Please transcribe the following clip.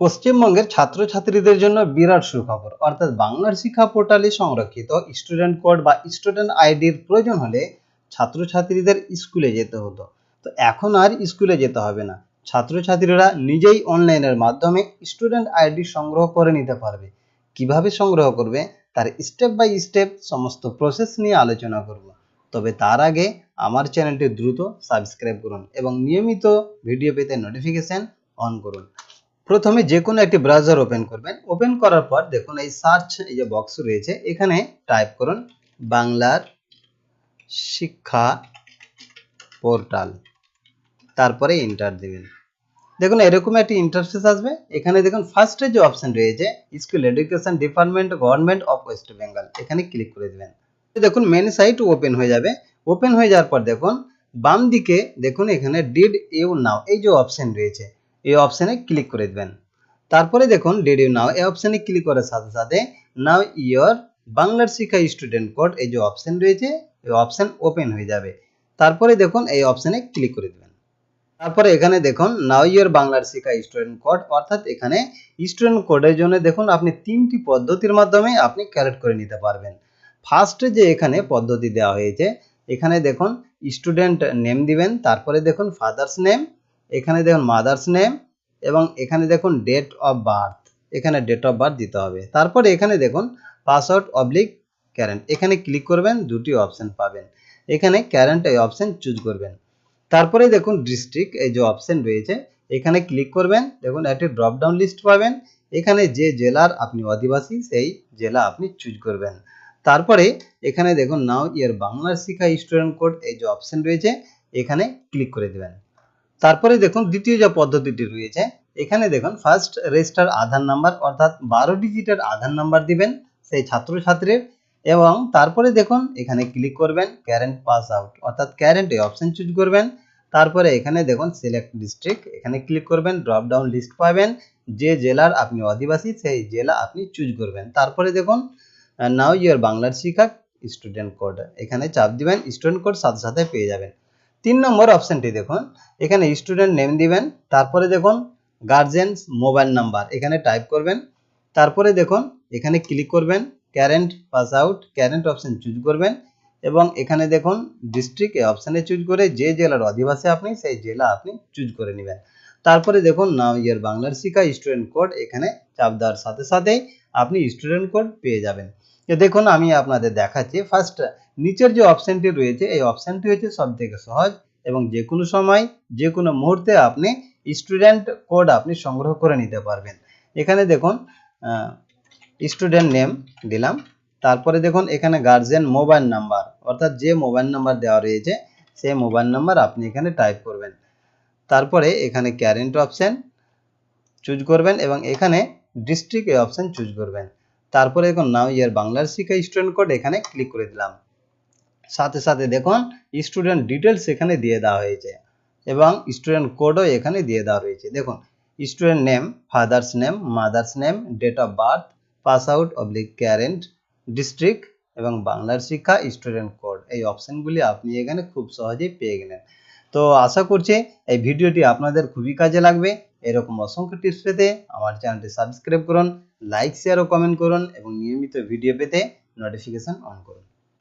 পশ্চিমবঙ্গের ছাত্রছাত্রীদের জন্য বিরাট সুখবর। অর্থাৎ বাংলার শিক্ষা পোর্টালে সংরক্ষিত স্টুডেন্ট কোড বা স্টুডেন্ট আইডির প্রয়োজন হলে ছাত্রছাত্রীদের স্কুলে যেতে হতো। তো এখন আর স্কুলে যেতে হবে না। ছাত্রছাত্রীরা নিজেই অনলাইনের মাধ্যমে স্টুডেন্ট আইডি সংগ্রহ করে নিতে পারবে। কীভাবে সংগ্রহ করবে? তার স্টেপ বাই স্টেপ সমস্ত প্রসেস নিয়ে আলোচনা করব। তবে তার আগে আমার চ্যানেলটি দ্রুত সাবস্ক্রাইব করুন এবং নিয়মিত ভিডিও পেতে নোটিফিকেশন অন করুন। প্রথমে যে কোনো একটি ব্রাউজার ওপেন করবেন। ওপেন করার পর দেখুন এই সার্চ এই যে বক্স রয়েছে, এখানে টাইপ করুন বাংলার শিক্ষা পোর্টাল তারপরে এন্টার দিবেন। দেখুন এরকম একটি ইন্টারফেস আসবে। এখানে দেখুন ফার্স্টে যে অপশন রয়েছে school education department government of West Bengal এখানে ক্লিক করে দিবেন। দেখুন মেন সাইট ওপেন হয়ে যাবে। ওপেন হয়ে যাওয়ার পর দেখুন বাম দিকে দেখুন এখানে ডিড ইউ নাও এই যে অপশন রয়েছে এই অপশানে ক্লিক করে দেবেন। তারপরে দেখুন ইউ নাও এই অপশানে ক্লিক করার সাথে সাথে নাও ইয়র বাংলার শিক্ষা স্টুডেন্ট কোড এই যে অপশান রয়েছে, এই অপশান ওপেন হয়ে যাবে। তারপরে দেখুন, এই অপশানে ক্লিক করে দিবেন। তারপরে এখানে দেখুন নাও ইয়র বাংলার শিক্ষা স্টুডেন্ট কোড অর্থাৎ এখানে স্টুডেন্ট কোডের জন্য দেখুন, আপনি তিনটি পদ্ধতির মাধ্যমে আপনি ক্যারেক্ট করে নিতে পারবেন। ফার্স্টে যে এখানে পদ্ধতি দেওয়া হয়েছে, এখানে দেখুন স্টুডেন্ট নেম দিবেন, তারপরে দেখুন ফাদার্স নেম এখানে দেখুন মাদার্স নেম এবং এখানে দেখুন ডেট অফ বার্থ এখানে ডেট অফ বার্থ দিতে হবে। তারপরে এখানে দেখুন পাসওয়ার্ড অবলিক ক্যারেন্ট এখানে ক্লিক করবেন, দুটি অপশান পাবেন। এখানে ক্যারেন্ট এই অপশান চুজ করবেন। তারপরে দেখুন ডিস্ট্রিক্ট এই যে অপশন রয়েছে, এখানে ক্লিক করবেন। দেখুন একটি ড্রপডাউন লিস্ট পাবেন। এখানে যে জেলার আপনি অধিবাসী, সেই জেলা আপনি চুজ করবেন। তারপরে এখানে দেখুন নাও ইয়ার বাংলার শিক্ষা স্টুডেন্ট কোড এই যে অপশন রয়েছে, এখানে ক্লিক করে দেবেন। তারপরে দেখুন দ্বিতীয় যে পদ্ধতিটি রয়েছে, এখানে দেখুন ফার্স্ট রেজিস্টার আধার নাম্বার অর্থাৎ বারো ডিজিটের আধার নাম্বার দিবেন সেই ছাত্রছাত্রীর এবং তারপরে দেখুন এখানে ক্লিক করবেন ক্যারেন্ট পাস আউট অর্থাৎ ক্যারেন্ট এই অপশন চুজ করবেন। তারপরে এখানে দেখুন সিলেক্ট ডিস্ট্রিক্ট এখানে ক্লিক করবেন ড্রপ ডাউন লিস্ট পাবেন। যে জেলার আপনি অধিবাসী, সেই জেলা আপনি চুজ করবেন। তারপরে দেখুন নাও ইয়ার বাংলার শিক্ষা স্টুডেন্ট কোড এখানে চাপ দিবেন স্টুডেন্ট কোড সাথে সাথে পেয়ে যাবেন। তিন নম্বর অপশনটি দেখুন। এখানে স্টুডেন্ট নেম দিবেন, তারপরে দেখুন গার্জেন্স মোবাইল নাম্বার এখানে টাইপ করবেন, তারপরে দেখুন এখানে ক্লিক করবেন current pass out current option choose করবেন, এবং এখানে দেখুন ডিস্ট্রিক্ট অপশানে চুজ করে যে জেলার অধিবাসী আপনি, সেই জেলা আপনি চুজ করে নেবেন। তারপরে দেখুন নাও ইয়ার বাংলার শিক্ষা স্টুডেন্ট কোড এখানে চাপ দেওয়ার সাথে সাথেই আপনি স্টুডেন্ট কোড পেয়ে যাবেন। দেখুন, আমি আপনাদের দেখাচ্ছি। ফার্স্ট নিচের যে অপশানটি রয়েছে, এই অপশানটি হচ্ছে সব থেকে সহজ এবং যে কোনো সময়, যে কোনো মুহূর্তে আপনি স্টুডেন্ট কোড আপনি সংগ্রহ করে নিতে পারবেন। এখানে দেখুন স্টুডেন্ট নেম দিলাম। তারপরে দেখুন, এখানে গার্জেন মোবাইল নাম্বার অর্থাৎ যে মোবাইল নাম্বার দেওয়া রয়েছে, সেই মোবাইল নাম্বার আপনি এখানে টাইপ করবেন। তারপরে এখানে ক্যারেন্ট অপশান চুজ করবেন এবং এখানে ডিস্ট্রিক্ট এই অপশান চুজ করবেন। তারপরে দেখুন নাও ইয়ার বাংলার শিক্ষা স্টুডেন্ট কোড এখানে ক্লিক করে দিলাম। সাথে সাথে দেখুন স্টুডেন্ট ডিটেলস এখানে দিয়ে দেওয়া হয়েছে এবং স্টুডেন্ট কোডও এখানে দিয়ে দেওয়া রয়েছে। দেখুন student name father's name mother's name date of birth pass out oblique current district এবং বাংলার শিক্ষা স্টুডেন্ট কোড এই অপশানগুলি আপনি এখানে খুব সহজেই পেয়ে গেলেন। তো আশা করছি এই ভিডিওটি আপনাদের খুবই কাজে লাগবে। এরকম অসংখ্য টিপস পেতে আমার চ্যানেলটি সাবস্ক্রাইব করুন লাইক শেয়ার ও কমেন্ট করুন এবং নিয়মিত ভিডিও পেতে নোটিফিকেশন অন করুন।